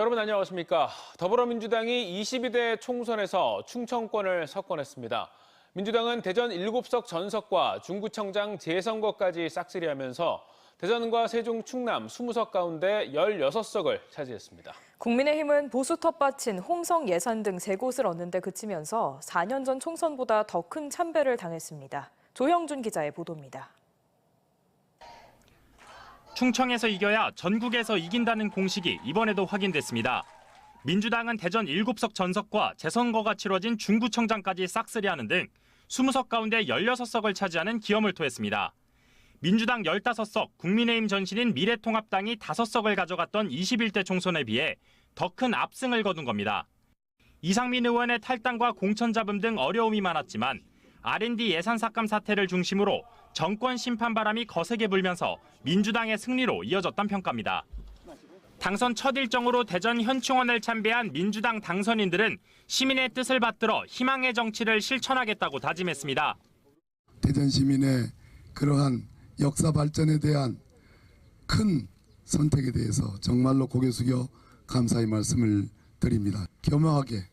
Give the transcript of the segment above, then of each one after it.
여러분 안녕하십니까. 더불어민주당이 22대 총선에서 충청권을 석권했습니다. 민주당은 대전 7석 전석과 중구청장 재선거까지 싹쓸이하면서 대전과 세종, 충남 20석 가운데 16석을 차지했습니다. 국민의힘은 보수 텃밭인 홍성 예산 등 세 곳을 얻는 데 그치면서 4년 전 총선보다 더 큰 참배를 당했습니다. 조형준 기자의 보도입니다. 충청에서 이겨야 전국에서 이긴다는 공식이 이번에도 확인됐습니다. 민주당은 대전 7석 전석과 재선거가 치러진 중구청장까지 싹쓸이하는 등 20석 가운데 16석을 차지하는 기염을 토했습니다. 민주당 15석, 국민의힘 전신인 미래통합당이 5석을 가져갔던 21대 총선에 비해 더 큰 압승을 거둔 겁니다. 이상민 의원의 탈당과 공천 잡음 등 어려움이 많았지만 R&D 예산 삭감 사태를 중심으로 정권 심판 바람이 거세게 불면서 민주당의 승리로 이어졌던 평가입니다. 당선 첫 일정으로 대전 현충원을 참배한 민주당 당선인들은 시민의 뜻을 받들어 희망의 정치를 실천하겠다고 다짐했습니다. 대전 시민의 그러한 역사 발전에 대한 큰 선택에 대해서 정말로 고개 숙여 감사의 말씀을 드립니다. 겸허하게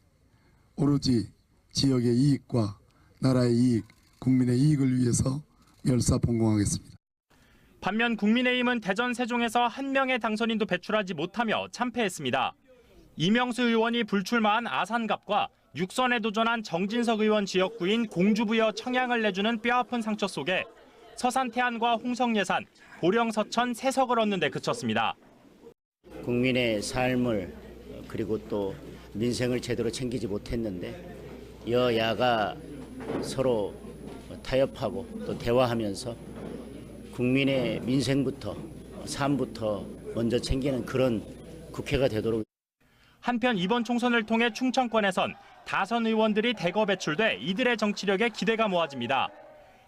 오로지 지역의 이익과 나라의 이익, 국민의 이익을 위해서 열사봉공하겠습니다. 반면 국민의힘은 대전 세종에서 한 명의 당선인도 배출하지 못하며 참패했습니다. 이명수 의원이 불출마한 아산갑과 육선에 도전한 정진석 의원 지역구인 공주부여 청양을 내주는 뼈아픈 상처 속에 서산 태안과 홍성 예산, 보령 서천 세석을 얻는 데 그쳤습니다. 국민의 삶을 그리고 또 민생을 제대로 챙기지 못했는데 여야가 서로 타협하고 또 대화하면서 국민의 민생부터 삶부터 먼저 챙기는 그런 국회가 되도록 한편 이번 총선을 통해 충청권에선 다선 의원들이 대거 배출돼 이들의 정치력에 기대가 모아집니다.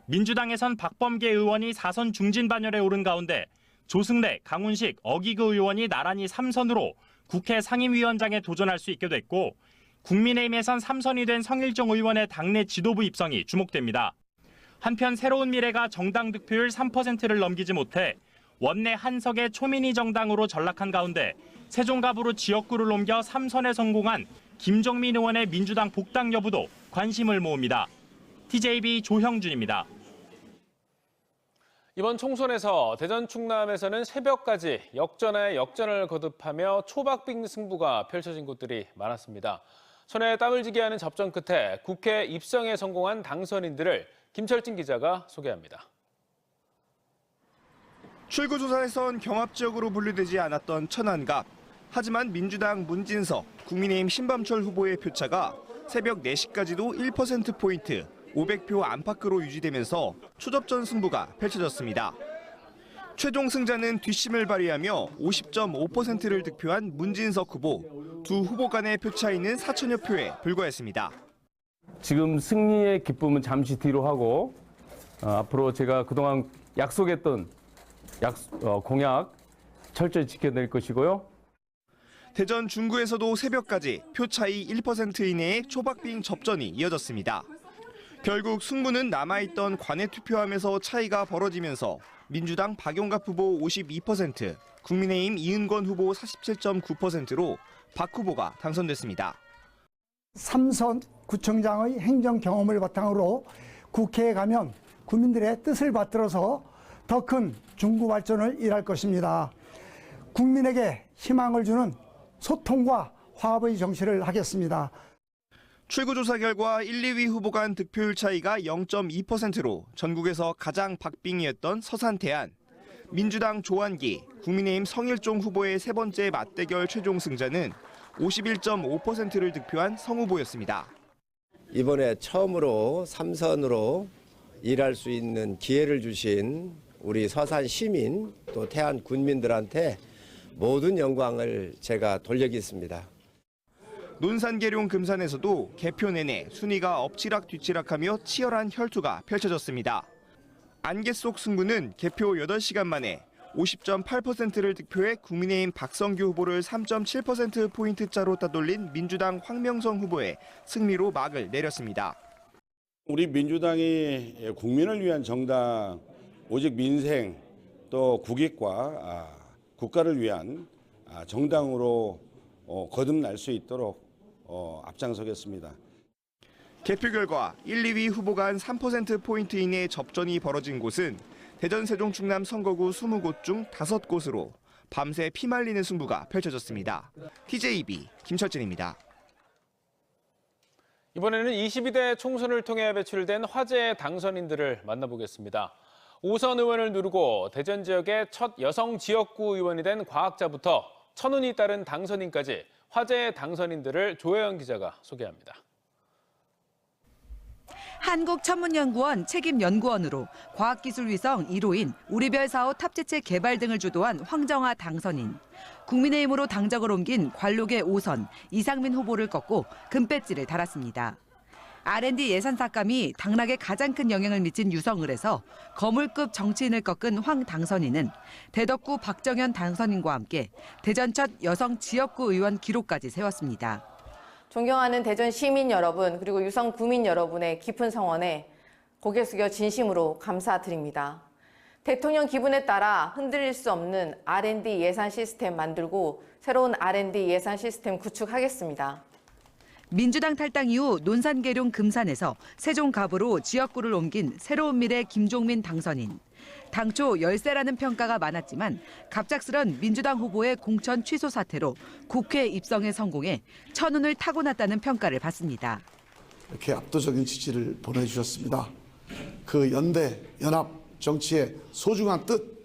민주당에선 박범계 의원이 4선 중진 반열에 오른 가운데 조승래, 강훈식, 어기그 의원이 나란히 3선으로 국회 상임위원장에 도전할 수 있게 됐고 국민의힘에선 3선이 된 성일종 의원의 당내 지도부 입성이 주목됩니다. 한편 새로운 미래가 정당 득표율 3%를 넘기지 못해 원내 한석의 초민희 정당으로 전락한 가운데 세종갑으로 지역구를 옮겨 3선에 성공한 김종민 의원의 민주당 복당 여부도 관심을 모읍니다. TJB 조형준입니다. 이번 총선에서 대전 충남에서는 새벽까지 역전에 역전을 거듭하며 초박빙 승부가 펼쳐진 곳들이 많았습니다. 손에 땀을 쥐게 하는 접전 끝에 국회 입성에 성공한 당선인들을 김철진 기자가 소개합니다. 출구조사에선 경합 지역으로 분류되지 않았던 천안갑. 하지만 민주당 문진석, 국민의힘 신범철 후보의 표차가 새벽 4시까지도 1%포인트, 500표 안팎으로 유지되면서 초접전 승부가 펼쳐졌습니다. 최종 승자는 뒷심을 발휘하며 50.5%를 득표한 문진석 후보. 두 후보 간의 표 차이는 4천여 표에 불과했습니다. 지금 승리의 기쁨은 잠시 뒤로 하고 어, 앞으로 제가 그동안 약속했던 약, 어, 공약 철저히 지켜낼 것이고요. 대전 중구에서도 새벽까지 표 차이 1% 이내의 초박빙 접전이 이어졌습니다. 결국 승부는 남아있던 관외 투표함에서 차이가 벌어지면서 민주당 박용갑 후보 52%, 국민의힘 이은권 후보 47.9%로 박 후보가 당선됐습니다. 삼선 구청장의 행정 경험을 바탕으로 국회에 가면 국민들의 뜻을 받들어서 더 큰 중구 발전을 일할 것입니다. 국민에게 희망을 주는 소통과 화합의 정치를 하겠습니다. 출구조사 결과 1, 2위 후보 간 득표율 차이가 0.2%로 전국에서 가장 박빙이었던 서산태안, 민주당 조한기, 국민의힘 성일종 후보의 세 번째 맞대결 최종 승자는 51.5%를 득표한 성 후보였습니다. 이번에 처음으로 삼선으로 일할 수 있는 기회를 주신 우리 서산 시민 또 태안 군민들한테 모든 영광을 제가 돌리겠습니다. 논산 계룡 금산에서도 개표 내내 순위가 엎치락 뒤치락하며 치열한 혈투가 펼쳐졌습니다. 안개 속 승부는 개표 8시간 만에 50.8%를 득표해 국민의힘 박성규 후보를 3.7%포인트 차로 따돌린 민주당 황명성 후보의 승리로 막을 내렸습니다. 우리 민주당이 국민을 위한 정당, 오직 민생 또 국익과 아, 국가를 위한 아, 정당으로 어, 거듭날 수 있도록 어, 앞장서겠습니다. 개표 결과 1, 2위 후보 간 3%포인트 이내의 접전이 벌어진 곳은 대전, 세종, 충남 선거구 20곳 중 5곳으로 밤새 피말리는 승부가 펼쳐졌습니다. TJB 김철진입니다. 이번에는 22대 총선을 통해 배출된 화제의 당선인들을 만나보겠습니다. 오선 의원을 누르고 대전 지역의 첫 여성 지역구 의원이 된 과학자부터 천운이 따른 당선인까지 화제의 당선인들을 조혜영 기자가 소개합니다. 한국천문연구원 책임연구원으로 과학기술위성 1호인 우리별 사업 탑재체 개발 등을 주도한 황정아 당선인. 국민의힘으로 당적을 옮긴 관록의 5선 이상민 후보를 꺾고 금배지를 달았습니다. R&D 예산 삭감이 당락에 가장 큰 영향을 미친 유성을 에서 거물급 정치인을 꺾은 황 당선인은 대덕구 박정현 당선인과 함께 대전 첫 여성 지역구 의원 기록까지 세웠습니다. 존경하는 대전 시민 여러분 그리고 유성 구민 여러분의 깊은 성원에 고개 숙여 진심으로 감사드립니다. 대통령 기분에 따라 흔들릴 수 없는 R&D 예산 시스템 만들고 새로운 R&D 예산 시스템 구축하겠습니다. 민주당 탈당 이후 논산 계룡 금산에서 세종갑으로 지역구를 옮긴 새로운 미래 김종민 당선인. 당초 열세라는 평가가 많았지만 갑작스런 민주당 후보의 공천 취소 사태로 국회 입성에 성공해 천운을 타고났다는 평가를 받습니다. 이렇게 압도적인 지지를 보내주셨습니다. 그 연대, 연합, 정치의 소중한 뜻,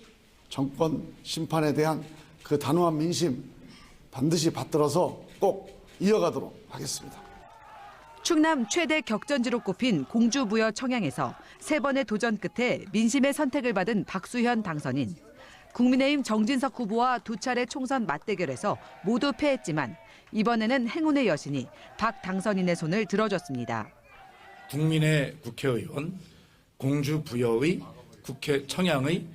정권 심판에 대한 그 단호한 민심 반드시 받들어서 꼭 이어가도록 하겠습니다. 충남 최대 격전지로 꼽힌 공주부여 청양에서 세 번의 도전 끝에 민심의 선택을 받은 박수현 당선인. 국민의힘 정진석 후보와 두 차례 총선 맞대결에서 모두 패했지만 이번에는 행운의 여신이 박 당선인의 손을 들어줬습니다. 국민의 국회의원, 공주부여의 국회 청양의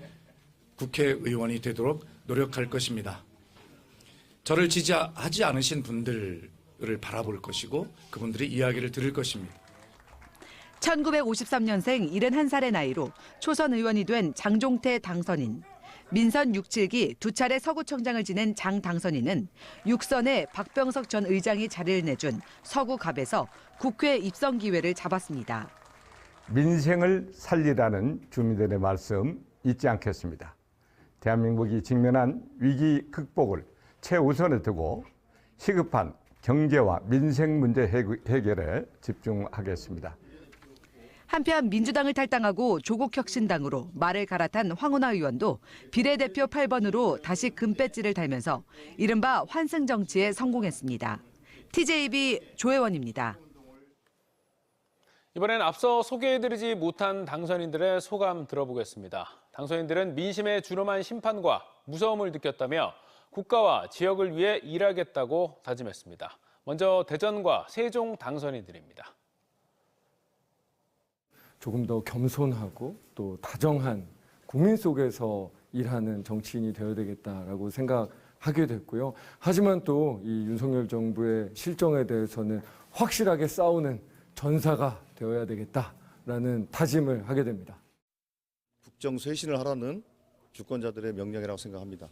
국회의원이 되도록 노력할 것입니다. 저를 지지하지 않으신 분들 을 바라볼 것이고 그분들의 이야기를 들을 것입니다. 1953년생 71살의 나이로 초선 의원이 된 장종태 당선인. 민선 67기 두 차례 서구청장을 지낸 장 당선인은 6선에 박병석 전 의장이 자리를 내준 서구갑에서 국회 입성 기회를 잡았습니다. 민생을 살리라는 주민들의 말씀 잊지 않겠습니다. 대한민국이 직면한 위기 극복을 최우선에 두고 시급한 경제와 민생 문제 해결에 집중하겠습니다. 한편 민주당을 탈당하고 조국혁신당으로 말을 갈아탄 황운하 의원도 비례대표 8번으로 다시 금배지를 달면서 이른바 환승 정치에 성공했습니다. TJB 조혜원입니다. 이번엔 앞서 소개해드리지 못한 당선인들의 소감 들어보겠습니다. 당선인들은 민심에 준엄한 심판과 무서움을 느꼈다며 국가와 지역을 위해 일하겠다고 다짐했습니다. 먼저 대전과 세종 당선인들입니다. 조금 더 겸손하고 또 다정한 국민 속에서 일하는 정치인이 되어야 되겠다라고 생각하게 됐고요. 하지만 또 이 윤석열 정부의 실정에 대해서는 확실하게 싸우는 전사가 되어야 되겠다라는 다짐을 하게 됩니다. 국정 쇄신을 하라는 주권자들의 명령이라고 생각합니다.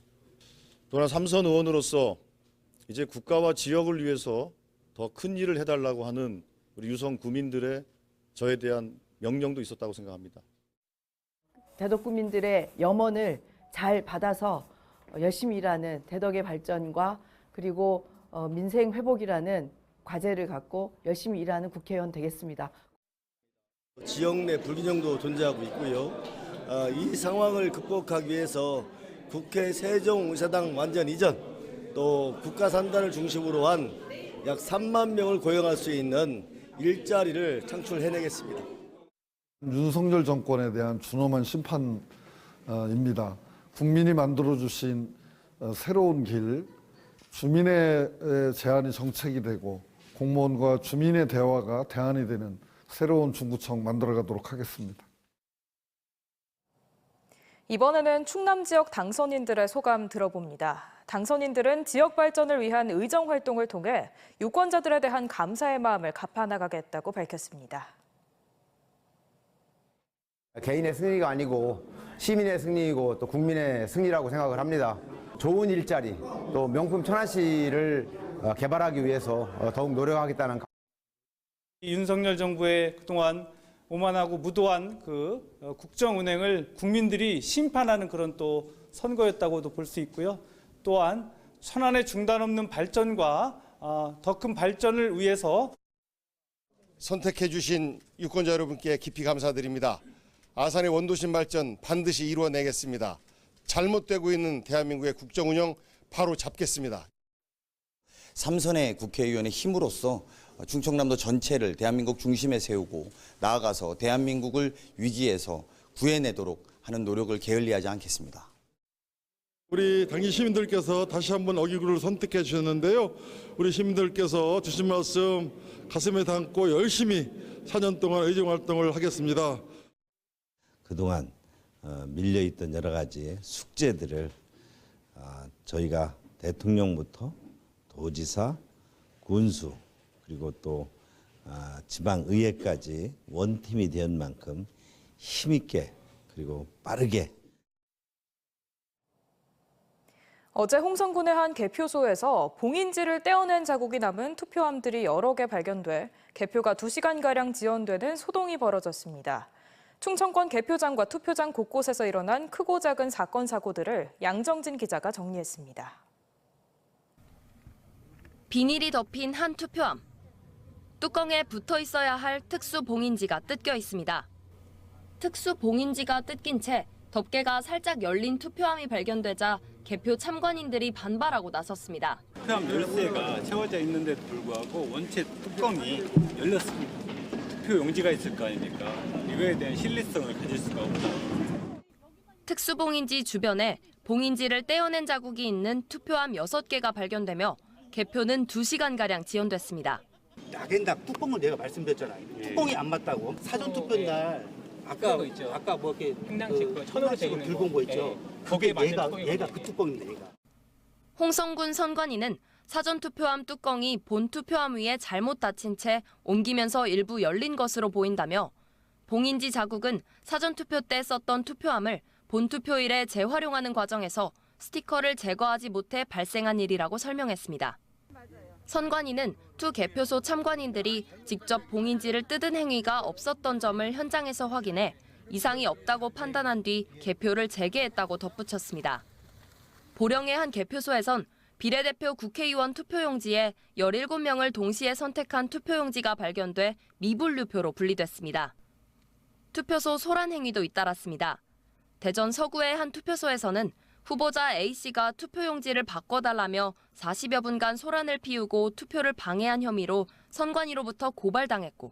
또한 삼선 의원으로서 이제 국가와 지역을 위해서 더 큰 일을 해달라고 하는 우리 유성 구민들의 저에 대한 명령도 있었다고 생각합니다. 대덕 구민들의 염원을 잘 받아서 열심히 일하는 대덕의 발전과 그리고 민생 회복이라는 과제를 갖고 열심히 일하는 국회의원 되겠습니다. 지역 내 불균형도 존재하고 있고요. 어, 이 상황을 극복하기 위해서 국회 세종의사당 완전 이전 또 국가 산단을 중심으로 한 약 3만 명을 고용할 수 있는 일자리를 창출해내겠습니다. 윤석열 정권에 대한 준엄한 심판입니다. 국민이 만들어주신 어, 새로운 길, 주민의 제안이 정책이 되고 공무원과 주민의 대화가 대안이 되는 새로운 중구청 만들어가도록 하겠습니다. 이번에는 충남 지역 당선인들의 소감 들어봅니다. 당선인들은 지역 발전을 위한 의정 활동을 통해 유권자들에 대한 감사의 마음을 갚아나가겠다고 밝혔습니다. 개인의 승리가 아니고 시민의 승리이고 또 국민의 승리라고 생각을 합니다. 좋은 일자리 또 명품 천안시를 어, 개발하기 위해서 어, 더욱 노력하겠다는 윤석열 정부의 그동안 오만하고 무도한 그 어, 국정 운행을 국민들이 심판하는 그런 또 선거였다고도 볼 수 있고요. 또한 천안의 중단 없는 발전과 어, 더큰 발전을 위해서 선택해 주신 유권자 여러분께 깊이 감사드립니다. 아산의 원도심 발전 반드시 이루어내겠습니다. 잘못되고 있는 대한민국의 국정 운영 바로 잡겠습니다. 삼선의 국회의원의 힘으로써 충청남도 전체를 대한민국 중심에 세우고 나아가서 대한민국을 위기에서 구해내도록 하는 노력을 게을리하지 않겠습니다. 우리 당시 시민들께서 다시 한번 어기구를 선택해 주셨는데요. 우리 시민들께서 주신 말씀 가슴에 담고 열심히 4년 동안 의정 활동을 하겠습니다. 그동안 어, 밀려있던 여러 가지 숙제들을 아, 저희가 대통령부터 도지사, 군수 그리고 또 아, 지방의회까지 원팀이 된 만큼 힘있게 그리고 빠르게 어제 홍성군의 한 개표소에서 봉인지를 떼어낸 자국이 남은 투표함들이 여러 개 발견돼 개표가 2시간가량 지연되는 소동이 벌어졌습니다. 충청권 개표장과 투표장 곳곳에서 일어난 크고 작은 사건 사고들을 양정진 기자가 정리했습니다. 비닐이 덮인 한 투표함. 뚜껑에 붙어 있어야 할 특수 봉인지가 뜯겨 있습니다. 특수 봉인지가 뜯긴 채 덮개가 살짝 열린 투표함이 발견되자 개표 참관인들이 반발하고 나섰습니다. 투표함 열쇠가 채워져 있는데도 불구하고 원체 뚜껑이 열렸습니다. 투표 용지가 있을 거 아닙니까? 이거에 대한 신뢰성을 가질 수가 없다. 특수 봉인지 주변에 봉인지를 떼어낸 자국이 있는 투표함 6개가 발견되며 개표는 2시간가량 지연됐습니다. 낙엔닥 뚜껑을 내가 말씀드렸잖아요. 뚜껑이 안 맞다고. 사전 투표 날 아까 아까 뭐 이렇게 횡단식 거 천으로 돼 있는 들고 온거 있죠. 예, 거기에 그게 맞는 얘가 뚜껑이거든요. 얘가 그 뚜껑입니다. 얘가. 홍성군 선관위는 사전 투표함 뚜껑이 본 투표함 위에 잘못 닫힌 채 옮기면서 일부 열린 것으로 보인다며 봉인지 자국은 사전 투표 때 썼던 투표함을 본 투표일에 재활용하는 과정에서 스티커를 제거하지 못해 발생한 일이라고 설명했습니다. 선관위는 투 개표소 참관인들이 직접 봉인지를 뜯은 행위가 없었던 점을 현장에서 확인해 이상이 없다고 판단한 뒤 개표를 재개했다고 덧붙였습니다. 보령의 한 개표소에선 비례대표 국회의원 투표용지에 17명을 동시에 선택한 투표용지가 발견돼 미분류표로 분리됐습니다. 투표소 소란 행위도 잇따랐습니다. 대전 서구의 한 투표소에서는 후보자 A씨가 투표용지를 바꿔달라며 40여 분간 소란을 피우고 투표를 방해한 혐의로 선관위로부터 고발당했고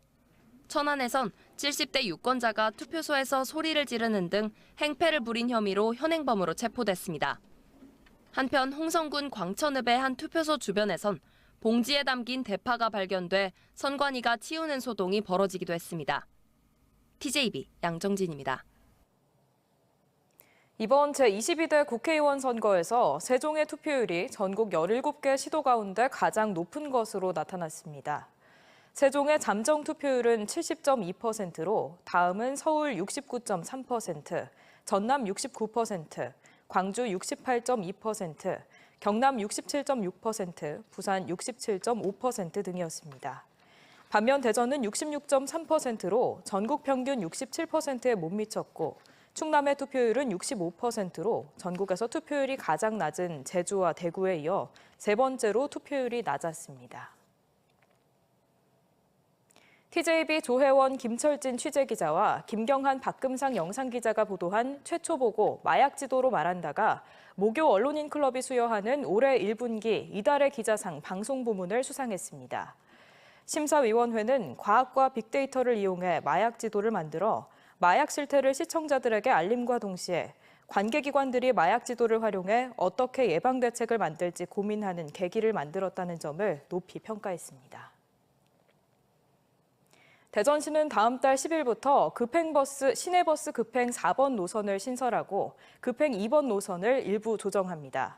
천안에선 70대 유권자가 투표소에서 소리를 지르는 등 행패를 부린 혐의로 현행범으로 체포됐습니다. 한편 홍성군 광천읍의 한 투표소 주변에선 봉지에 담긴 대파가 발견돼 선관위가 치우는 소동이 벌어지기도 했습니다. TJB 양정진입니다. 이번 제22대 국회의원 선거에서 세종의 투표율이 전국 17개 시도 가운데 가장 높은 것으로 나타났습니다. 세종의 잠정 투표율은 70.2%로 다음은 서울 69.3%, 전남 69%, 광주 68.2%, 경남 67.6%, 부산 67.5% 등이었습니다. 반면 대전은 66.3%로 전국 평균 67%에 못 미쳤고 충남의 투표율은 65%로 전국에서 투표율이 가장 낮은 제주와 대구에 이어 세 번째로 투표율이 낮았습니다. TJB 조혜원 김철진 취재기자와 김경한 박금상 영상기자가 보도한 최초 보고 마약 지도로 말한다가 모교 언론인 클럽이 수여하는 올해 1분기 이달의 기자상 방송 부문을 수상했습니다. 심사위원회는 과학과 빅데이터를 이용해 마약 지도를 만들어 마약 실태를 시청자들에게 알림과 동시에 관계기관들이 마약 지도를 활용해 어떻게 예방 대책을 만들지 고민하는 계기를 만들었다는 점을 높이 평가했습니다. 대전시는 다음 달 10일부터 급행버스, 시내버스 급행 4번 노선을 신설하고 급행 2번 노선을 일부 조정합니다.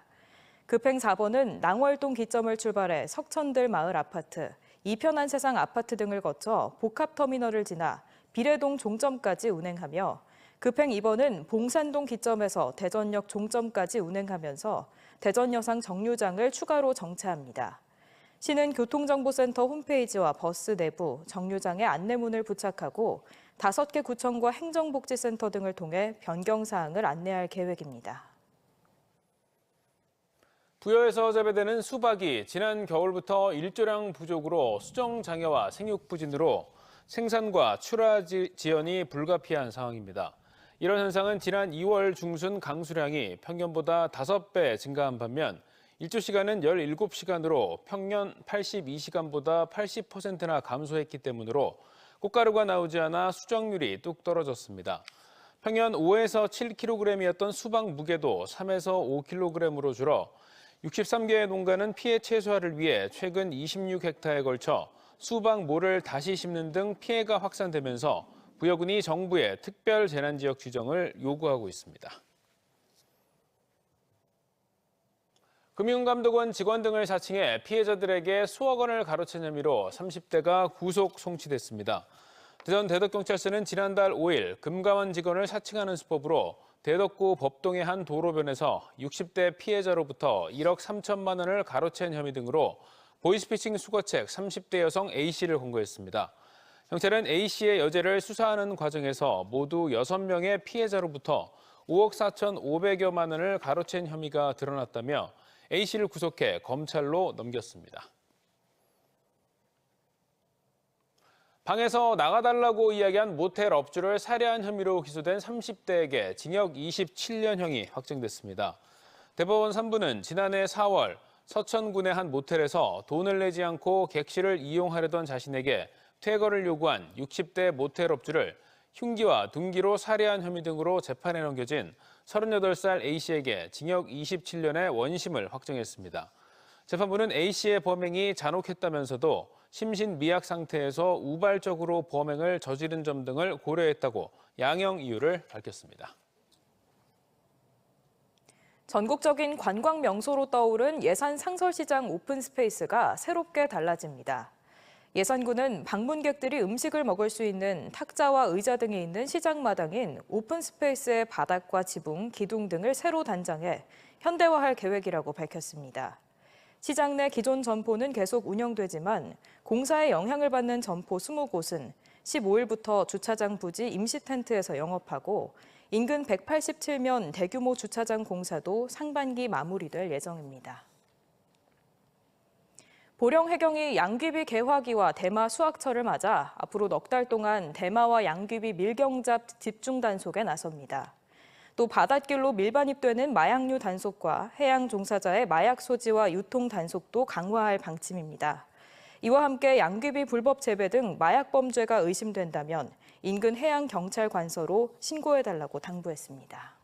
급행 4번은 낭월동 기점을 출발해 석천들 마을 아파트, 이편한 세상 아파트 등을 거쳐 복합터미널을 지나 비례동 종점까지 운행하며 급행 2번은 봉산동 기점에서 대전역 종점까지 운행하면서 대전 여상 정류장을 추가로 정차합니다. 시는 교통정보센터 홈페이지와 버스 내부, 정류장에 안내문을 부착하고 다섯 개 구청과 행정복지센터 등을 통해 변경 사항을 안내할 계획입니다. 부여에서 재배되는 수박이 지난 겨울부터 일조량 부족으로 수정 장애와 생육 부진으로 생산과 출하 지- 지연이 불가피한 상황입니다. 이런 현상은 지난 2월 중순 강수량이 평년보다 5배 증가한 반면 일조 시간은 17시간으로 평년 82시간보다 80%나 감소했기 때문으로 꽃가루가 나오지 않아 수정률이 뚝 떨어졌습니다. 평년 5에서 7kg이었던 수박 무게도 3에서 5kg으로 줄어 63개의 농가는 피해 최소화를 위해 최근 26헥타에 걸쳐 수박 모를 다시 심는 등 피해가 확산되면서 부여군이 정부에 특별 재난 지역 지정을 요구하고 있습니다. 금융감독원 직원 등을 사칭해 피해자들에게 수억 원을 가로챈 혐의로 30대가 구속 송치됐습니다. 대전 대덕경찰서는 지난달 5일 금감원 직원을 사칭하는 수법으로 대덕구 법동의 한 도로변에서 60대 피해자로부터 1억 3천만 원을 가로챈 혐의 등으로 보이스피싱 수거책 30대 여성 A씨를 검거했습니다. 경찰은 A씨의 여죄를 수사하는 과정에서 모두 6명의 피해자로부터 5억 4천5백여만 원을 가로챈 혐의가 드러났다며 A씨를 구속해 검찰로 넘겼습니다. 방에서 나가달라고 이야기한 모텔 업주를 살해한 혐의로 기소된 30대에게 징역 27년형이 확정됐습니다. 대법원 3부는 지난해 4월 서천군의 한 모텔에서 돈을 내지 않고 객실을 이용하려던 자신에게 퇴거를 요구한 60대 모텔 업주를 흉기와 둔기로 살해한 혐의 등으로 재판에 넘겨진 38살 A씨에게 징역 27년의 원심을 확정했습니다. 재판부는 A씨의 범행이 잔혹했다면서도 심신 미약 상태에서 우발적으로 범행을 저지른 점 등을 고려했다고 양형 이유를 밝혔습니다. 전국적인 관광 명소로 떠오른 예산 상설시장 오픈 스페이스가 새롭게 달라집니다. 예산구는 방문객들이 음식을 먹을 수 있는 탁자와 의자 등이 있는 시장 마당인 오픈 스페이스의 바닥과 지붕, 기둥 등을 새로 단장해 현대화할 계획이라고 밝혔습니다. 시장 내 기존 점포는 계속 운영되지만 공사의 영향을 받는 점포 20곳은 15일부터 주차장 부지 임시 텐트에서 영업하고 인근 187면 대규모 주차장 공사도 상반기 마무리될 예정입니다. 보령 해경이 양귀비 개화기와 대마 수확철을 맞아 앞으로 넉 달 동안 대마와 양귀비 밀경잡 집중 단속에 나섭니다. 또 바닷길로 밀반입되는 마약류 단속과 해양 종사자의 마약 소지와 유통 단속도 강화할 방침입니다. 이와 함께 양귀비 불법 재배 등 마약 범죄가 의심된다면 인근 해양 경찰 관서로 신고해달라고 당부했습니다.